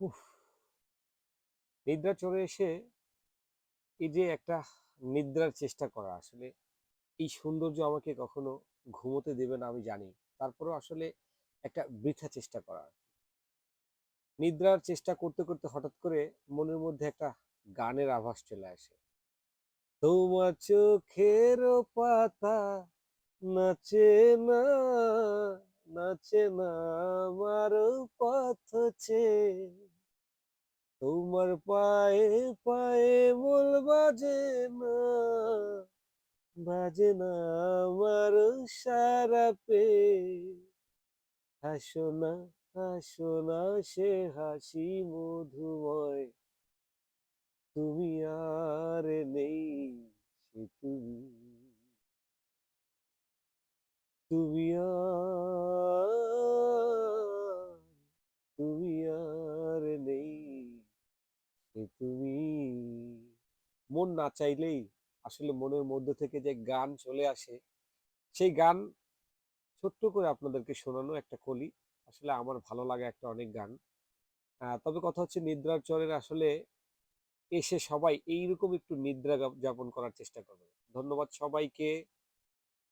উফ! নিদ্রা চলে এসে এই যে একটা নিদ্রার চেষ্টা করা আসলে এই সৌন্দর্য আমাকে কখনো ঘুমোতে দেবে না আমি জানি। তারপরেও আসলে একটা বৃথা চেষ্টা করা। নিদ্রার চেষ্টা করতে, করতে হঠাৎ করে মনের মধ্যে একটা গানের আভাস চলে আসে। তোমার চোখের পাতা নাচে না, নাচে না আমার পথ চেয়ে। তোমার পায়ে, পায়ে মূল বাজে না, বাজে না আমার সারা পেয়ে। হাসো না, হাসো না সে হাসি মধুময়। তুমি আর নেই সে তুমি। তুমি আর, তুমি। মন না চাইলেই আসলে মনের মধ্যে থেকে যে গান চলে আসে, সেই গান ছোট্ট করে আপনাদেরকে শোনানো একটা কলি। আসলে আমার ভালো লাগে একটা অনেক গান। তবে কথা হচ্ছে নিদ্রার চরের আসলে এসে সবাই এইরকম একটু নিদ্রা যাপন করার চেষ্টা করবে ধন্যবাদ সবাইকে।